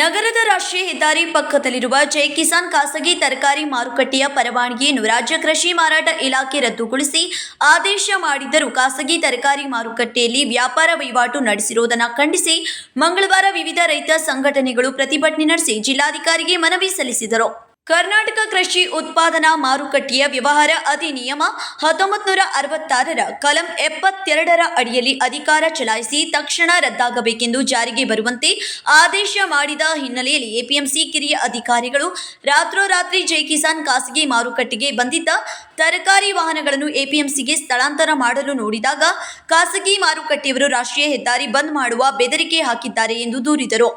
ನಗರದ ರಾಷ್ಟ್ರೀಯ ಹೆದ್ದಾರಿ ಪಕ್ಕದಲ್ಲಿರುವ ಜೈ ಕಿಸಾನ್ ಖಾಸಗಿ ತರಕಾರಿ ಮಾರುಕಟ್ಟೆಯ ಪರವಾನಗಿಯನ್ನು ರಾಜ್ಯ ಕೃಷಿ ಮಾರಾಟ ಇಲಾಖೆ ರದ್ದುಗೊಳಿಸಿ ಆದೇಶ ಮಾಡಿದ್ದರೂ ಖಾಸಗಿ ತರಕಾರಿ ಮಾರುಕಟ್ಟೆಯಲ್ಲಿ ವ್ಯಾಪಾರ ವಹಿವಾಟು ನಡೆಸಿರುವುದನ್ನು ಖಂಡಿಸಿ ಮಂಗಳವಾರ ವಿವಿಧ ರೈತ ಸಂಘಟನೆಗಳು ಪ್ರತಿಭಟನೆ ನಡೆಸಿ ಜಿಲ್ಲಾಧಿಕಾರಿಗೆ ಮನವಿ ಸಲ್ಲಿಸಿದರು. ಕರ್ನಾಟಕ ಕೃಷಿ ಉತ್ಪಾದನಾ ಮಾರುಕಟ್ಟೆಯ ವ್ಯವಹಾರ ಅಧಿನಿಯಮ ಹತ್ತೊಂಬತ್ತು ನೂರ ಅರವತ್ತಾರರ ಕಲಂ ಎಪ್ಪತ್ತೆರಡರ ಅಡಿಯಲ್ಲಿ ಅಧಿಕಾರ ಚಲಾಯಿಸಿ ತಕ್ಷಣ ರದ್ದಾಗಬೇಕೆಂದು ಜಾರಿಗೆ ಬರುವಂತೆ ಆದೇಶ ಮಾಡಿದ ಹಿನ್ನೆಲೆಯಲ್ಲಿ ಎಪಿಎಂಸಿ ಕಿರಿಯ ಅಧಿಕಾರಿಗಳು ರಾತ್ರೋರಾತ್ರಿ ಜೈ ಕಿಸಾನ್ ಖಾಸಗಿ ಮಾರುಕಟ್ಟೆಗೆ ಬಂದಿದ್ದ ತರಕಾರಿ ವಾಹನಗಳನ್ನು ಎಪಿಎಂಸಿಗೆ ಸ್ಥಳಾಂತರ ಮಾಡಲು ನೋಡಿದಾಗ ಖಾಸಗಿ ಮಾರುಕಟ್ಟೆಯವರು ರಾಷ್ಟ್ರೀಯ ಹೆದ್ದಾರಿ ಬಂದ್ ಮಾಡುವ ಬೆದರಿಕೆ ಹಾಕಿದ್ದಾರೆ ಎಂದು ದೂರಿದರು.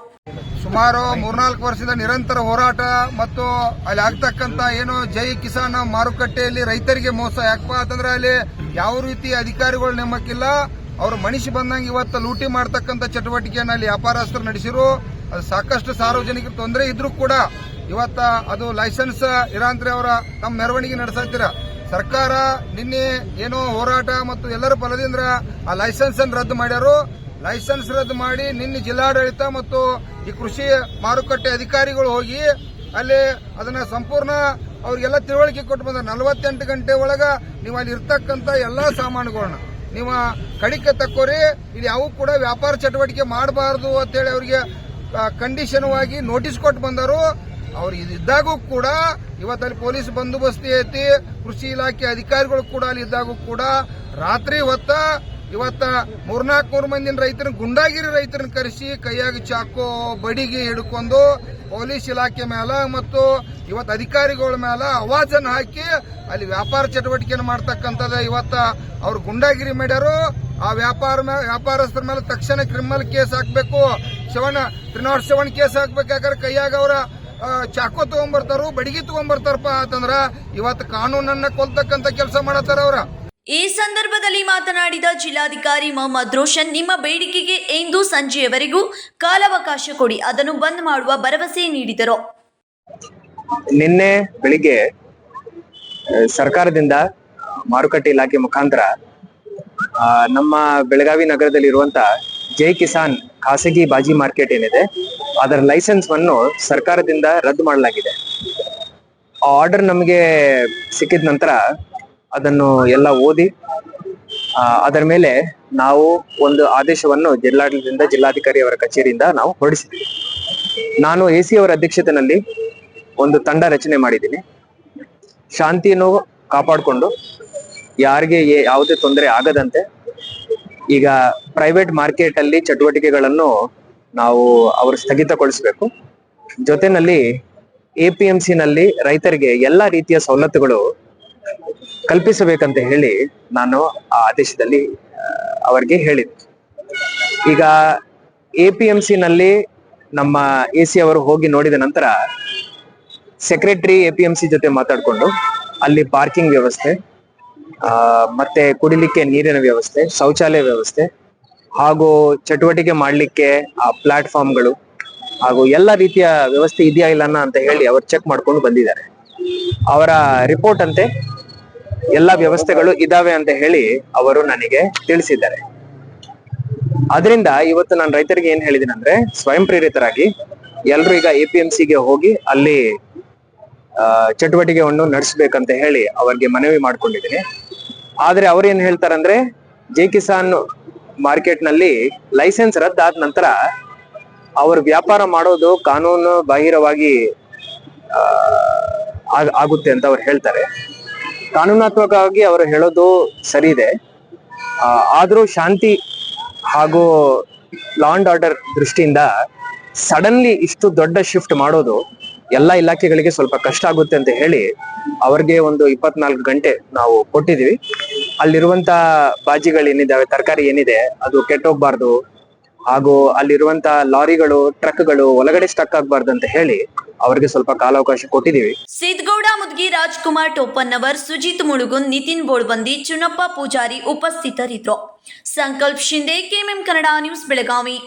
ಸುಮಾರು ಮೂರ್ನಾಲ್ಕು ವರ್ಷದ ನಿರಂತರ ಹೋರಾಟ ಮತ್ತು ಅಲ್ಲಿ ಆಗ್ತಕ್ಕಂತ ಏನು ಜೈ ಕಿಸಾನ್ ಮಾರುಕಟ್ಟೆಯಲ್ಲಿ ರೈತರಿಗೆ ಮೋಸ. ಯಾಕಪ್ಪ ಅಂತಂದ್ರೆ ಅಲ್ಲಿ ಯಾವ ರೀತಿ ಅಧಿಕಾರಿಗಳು ನೇಮಕ್ಕಿಲ್ಲ ಅವರು ಮನುಷ್ಯ ಬಂದಂಗೆ ಇವತ್ತು ಲೂಟಿ ಮಾಡ್ತಕ್ಕಂಥ ಚಟುವಟಿಕೆಯನ್ನು ಅಲ್ಲಿ ವ್ಯಾಪಾರಸ್ಥರು ನಡೆಸಿರು. ಅದು ಸಾಕಷ್ಟು ಸಾರ್ವಜನಿಕರು ತೊಂದರೆ ಇದ್ರೂ ಕೂಡ ಇವತ್ತ ಅದು ಲೈಸೆನ್ಸ್ ಇರಾಂತ್ರಿ ಅವರ ತಮ್ಮ ಮೆರವಣಿಗೆ ನಡೆಸಿರ ಸರ್ಕಾರ ನಿನ್ನೆ ಏನೋ ಹೋರಾಟ ಮತ್ತು ಎಲ್ಲರ ಫಲದಿಂದ ಆ ಲೈಸೆನ್ಸ್ ಅನ್ನು ರದ್ದು ಮಾಡ್ಯಾರು. ಲೈಸೆನ್ಸ್ ರದ್ದು ಮಾಡಿ ನಿನ್ನೆ ಜಿಲ್ಲಾಡಳಿತ ಮತ್ತು ಈ ಕೃಷಿ ಮಾರುಕಟ್ಟೆ ಅಧಿಕಾರಿಗಳು ಹೋಗಿ ಅಲ್ಲಿ ಅದನ್ನ ಸಂಪೂರ್ಣ ಅವ್ರಿಗೆಲ್ಲ ತಿಳುವಳಿಕೆ ಕೊಟ್ಟು ಬಂದ ನಲವತ್ತೆಂಟು ಗಂಟೆ ಒಳಗ ನೀವು ಅಲ್ಲಿ ಇರ್ತಕ್ಕಂಥ ಎಲ್ಲಾ ಸಾಮಾನುಗಳನ್ನ ನೀವು ಕಡಿಕೆ ತಕ್ಕೋರಿ ಇದು ಯಾವ ಕೂಡ ವ್ಯಾಪಾರ ಚಟುವಟಿಕೆ ಮಾಡಬಾರದು ಅಂತೇಳಿ ಅವರಿಗೆ ಕಂಡೀಷನ್ ಆಗಿ ನೋಟಿಸ್ ಕೊಟ್ಟು ಬಂದರು. ಅವ್ರು ಇದ್ದಾಗೂ ಕೂಡ ಇವತ್ತಲ್ಲಿ ಪೊಲೀಸ್ ಬಂದೋಬಸ್ತಿ ಐತಿ, ಕೃಷಿ ಇಲಾಖೆ ಅಧಿಕಾರಿಗಳು ಕೂಡ ಅಲ್ಲಿ ಇದ್ದಾಗೂ ಕೂಡ ರಾತ್ರಿ ಹೊತ್ತ ಇವತ್ತ ಮೂರ್ನಾಲ್ಕು ಮೂರು ಮಂದಿನ ರೈತರನ್ನ, ಗುಂಡಾಗಿರಿ ರೈತರನ್ನ ಕರೆಸಿ ಕೈಯಾಗಿ ಚಾಕು, ಬಡಿಗೆ ಹಿಡ್ಕೊಂಡು ಪೊಲೀಸ್ ಇಲಾಖೆ ಮೇಲೆ ಮತ್ತು ಇವತ್ತು ಅಧಿಕಾರಿಗಳ ಮೇಲೆ ಅವಾಜನ್ನು ಹಾಕಿ ಅಲ್ಲಿ ವ್ಯಾಪಾರ ಚಟುವಟಿಕೆಯನ್ನು ಮಾಡ್ತಕ್ಕಂಥದ್ದು ಇವತ್ತ ಅವ್ರು ಗುಂಡಾಗಿರಿ ಮಾಡ್ಯಾರು. ಆ ವ್ಯಾಪಾರ ವ್ಯಾಪಾರಸ್ಥರ ಮೇಲೆ ತಕ್ಷಣ ಕ್ರಿಮಿನಲ್ ಕೇಸ್ ಹಾಕ್ಬೇಕು. ಸೆವೆನ್ ತ್ರಿನಾಡ್ ಶಿವಣ್ಣ ಕೇಸ್ ಹಾಕ್ಬೇಕು. ಯಾಕಂದ್ರೆ ಕೈಯಾಗ ಅವರ ಚಾಕು ತಗೊಂಡ್ಬರ್ತಾರು ಬಡಿಗೆ ತಗೊಂಡ್ಬರ್ತಾರಪ್ಪ ಅಂತಂದ್ರ ಇವತ್ತು ಕಾನೂನನ್ನ ಕೊಲ್ತಕ್ಕಂಥ ಕೆಲಸ ಮಾಡತ್ತಾರ ಅವ್ರ. ಈ ಸಂದರ್ಭದಲ್ಲಿ ಮಾತನಾಡಿದ ಜಿಲ್ಲಾಧಿಕಾರಿ ಮೊಹಮ್ಮದ್ ರೋಷನ್, ನಿಮ್ಮ ಬೇಡಿಕೆಗೆ ಇಂದು ಸಂಜೆಯವರೆಗೂ ಕಾಲಾವಕಾಶ ಕೊಡಿ, ಅದನ್ನು ಬಂದ್ ಮಾಡುವ ಭರವಸೆ ನೀಡಿದರು. ನಿನ್ನೆ ಬೆಳಿಗ್ಗೆ ಸರ್ಕಾರದಿಂದ ಮಾರುಕಟ್ಟೆ ಇಲಾಖೆ ಮುಖಾಂತರ ನಮ್ಮ ಬೆಳಗಾವಿ ನಗರದಲ್ಲಿ ಇರುವಂತ ಜೈ ಕಿಸಾನ್ ಖಾಸಗಿ ಬಾಜಿ ಮಾರ್ಕೆಟ್ ಏನಿದೆ, ಅದರ ಲೈಸೆನ್ಸ್ ಅನ್ನು ಸರ್ಕಾರದಿಂದ ರದ್ದು ಮಾಡಲಾಗಿದೆ. ಆ ಆರ್ಡರ್ ನಮಗೆ ಸಿಕ್ಕಿದ ನಂತರ ಅದನ್ನು ಎಲ್ಲ ಓದಿ ಅದರ ಮೇಲೆ ನಾವು ಒಂದು ಆದೇಶವನ್ನು ಜಿಲ್ಲಾಡಳಿತದಿಂದ ಜಿಲ್ಲಾಧಿಕಾರಿ ಅವರ ಕಚೇರಿಯಿಂದ ನಾವು ಹೊರಡಿಸಿದ್ವಿ. ನಾನು ಎ ಅವರ ಅಧ್ಯಕ್ಷತೆಯಲ್ಲಿ ಒಂದು ತಂಡ ರಚನೆ ಮಾಡಿದ್ದೀನಿ. ಶಾಂತಿಯನ್ನು ಕಾಪಾಡಿಕೊಂಡು ಯಾರಿಗೆ ಯಾವುದೇ ತೊಂದರೆ ಆಗದಂತೆ ಈಗ ಪ್ರೈವೇಟ್ ಮಾರ್ಕೆಟ್ ಅಲ್ಲಿ ಚಟುವಟಿಕೆಗಳನ್ನು ನಾವು ಅವರು ಸ್ಥಗಿತಗೊಳಿಸಬೇಕು. ಜೊತೆನಲ್ಲಿ ಎ ಪಿ ರೈತರಿಗೆ ಎಲ್ಲಾ ರೀತಿಯ ಸವಲತ್ತುಗಳು ಕಲ್ಪಿಸಬೇಕಂತ ಹೇಳಿ ನಾನು ಆ ಆದೇಶದಲ್ಲಿ ಅವರಿಗೆ ಹೇಳಿದ್ದೆ. ಈಗ ಎ ಪಿ ಎಂ ಸಿ ನಲ್ಲಿ ನಮ್ಮ ಎ ಸಿ ಅವರು ಹೋಗಿ ನೋಡಿದ ನಂತರ secretary A P M C ಜೊತೆ ಮಾತಾಡ್ಕೊಂಡು ಅಲ್ಲಿ ಪಾರ್ಕಿಂಗ್ ವ್ಯವಸ್ಥೆ ಮತ್ತೆ ಕುಡಿಲಿಕ್ಕೆ ನೀರಿನ ವ್ಯವಸ್ಥೆ, ಶೌಚಾಲಯ ವ್ಯವಸ್ಥೆ, ಹಾಗೂ ಚಟುವಟಿಕೆ ಮಾಡಲಿಕ್ಕೆ ಆ ಪ್ಲಾಟ್ಫಾರ್ಮ್ಗಳು ಹಾಗೂ ಎಲ್ಲ ರೀತಿಯ ವ್ಯವಸ್ಥೆ ಇದೆಯಾ ಇಲ್ಲ ಅಂತ ಹೇಳಿ ಅವರು ಚೆಕ್ ಮಾಡ್ಕೊಂಡು ಬಂದಿದ್ದಾರೆ. ಅವರ ರಿಪೋರ್ಟ್ ಅಂತೆ ಎಲ್ಲ ವ್ಯವಸ್ಥೆಗಳು ಇದಾವೆ ಅಂತ ಹೇಳಿ ಅವರು ನನಗೆ ತಿಳಿಸಿದ್ದಾರೆ. ಅದರಿಂದ ಇವತ್ತು ನಾನು ರೈತರಿಗೆ ಏನ್ ಹೇಳಿದ್ದೀನಿ ಅಂದ್ರೆ ಸ್ವಯಂ ಪ್ರೇರಿತರಾಗಿ ಎಲ್ರು ಈಗ ಎ ಪಿ ಎಂ ಸಿಗೆ ಹೋಗಿ ಅಲ್ಲಿ ಚಟುವಟಿಕೆಯನ್ನು ನಡೆಸಬೇಕಂತ ಹೇಳಿ ಅವರಿಗೆ ಮನವಿ ಮಾಡ್ಕೊಂಡಿದ್ದೀನಿ. ಆದ್ರೆ ಅವ್ರು ಏನ್ ಹೇಳ್ತಾರಂದ್ರೆ ಜೆ ಕಿಸಾನ್ ಮಾರ್ಕೆಟ್ನಲ್ಲಿ ಲೈಸೆನ್ಸ್ ರದ್ದಾದ ನಂತರ ಅವರು ವ್ಯಾಪಾರ ಮಾಡೋದು ಕಾನೂನು ಬಾಹಿರವಾಗಿ ಆಗುತ್ತೆ ಅಂತ ಅವ್ರು ಹೇಳ್ತಾರೆ. ಕಾನೂನಾತ್ಮಕವಾಗಿ ಅವರು ಹೇಳೋದು ಸರಿ ಇದೆ ಆದ್ರೂ ಶಾಂತಿ ಹಾಗೂ ಲಾ ಅಂಡ್ ಆರ್ಡರ್ ದೃಷ್ಟಿಯಿಂದ ಸಡನ್ಲಿ ಇಷ್ಟು ದೊಡ್ಡ ಶಿಫ್ಟ್ ಮಾಡೋದು ಎಲ್ಲ ಇಲಾಖೆಗಳಿಗೆ ಸ್ವಲ್ಪ ಕಷ್ಟ ಆಗುತ್ತೆ ಅಂತ ಹೇಳಿ ಅವ್ರಿಗೆ ಒಂದು ಇಪ್ಪತ್ನಾಲ್ಕು ಗಂಟೆ ನಾವು ಕೊಟ್ಟಿದೀವಿ ಅಲ್ಲಿರುವಂತ ಬಾಜಿಗಳು ಏನಿದಾವೆ ತರಕಾರಿ ಏನಿದೆ, ಅದು ಕೆಟ್ಟೋಗ್ಬಾರ್ದು ಹಾಗೂ ಅಲ್ಲಿರುವಂತ ಲಾರಿಗಳು, ಟ್ರಕ್ಗಳು ಒಳಗಡೆ ಸ್ಟಕ್ ಆಗ್ಬಾರ್ದು ಅಂತ ಹೇಳಿ ಅವರಿಗೆ ಸ್ವಲ್ಪ ಕಾಲಾವಕಾಶ ಕೊಟ್ಟಿದ್ದೀವಿ. ಸಿದ್ಗೌಡ ಮುದ್ಗಿ, ರಾಜ್ಕುಮಾರ್, ಟೋಪನ್ನವರ್, ಸುಜಿತ್ ಮುಳುಗುನ್ ನಿತಿನ್ ಬೋಳ್ಬಂದಿ, ಚುನಪ್ಪ ಪೂಜಾರಿ ಉಪಸ್ಥಿತರಿದ್ರು ಸಂಕಲ್ಪ್ ಶಿಂದೆ ಕೆಎಂಎಂ ಕನ್ನಡ ನ್ಯೂಸ್, ಬೆಳಗಾವಿ.